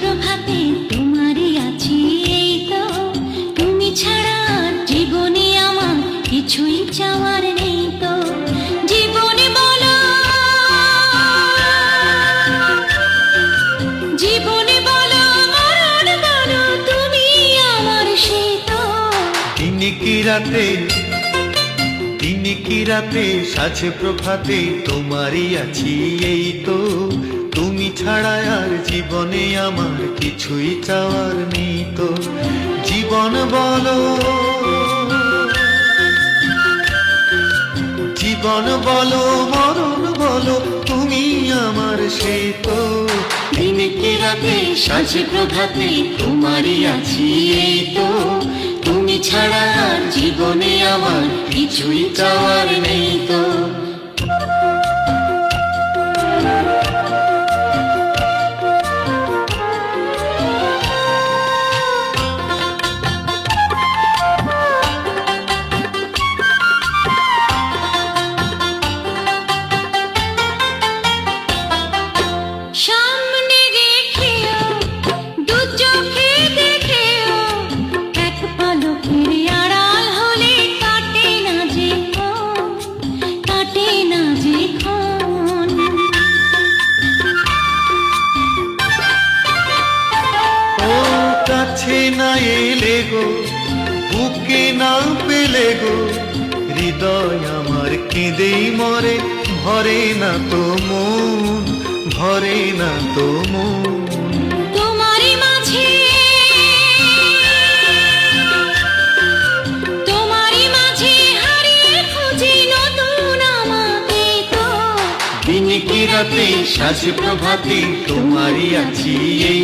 প্রভাতে তোমারই আছি, এই তো। তুমি ছাড়া জীবনে আমার কিছুই চাওয়ার নেই তো। জীবনে বলো। জীবনে বলো সেই তো। দিনে কি রাতে দিনে রাতে, সাজে প্রভাতে তোমারই আছি, এই তো। তুমি ছাড়া আর জীবনে আমার কিছুই চাওয়ার নেই তো। জীবন বলো। জীবন বলো, মরণ বলো, তুমি আমার সে তো। দিনে কি রাতে সাজে প্রভাতে তোমারই আছি এই তো। তুমি ছাড়া আর জীবনে আমার কিছুই চাওয়ার নেই কাছে না এলে গো বুকে না পেলে গো হৃদয় আমার কেঁদেই মরে ভরে না তো মন ভরে না তো মন। তো। রাতে সাজে প্রভাতে তোমারই আছি এই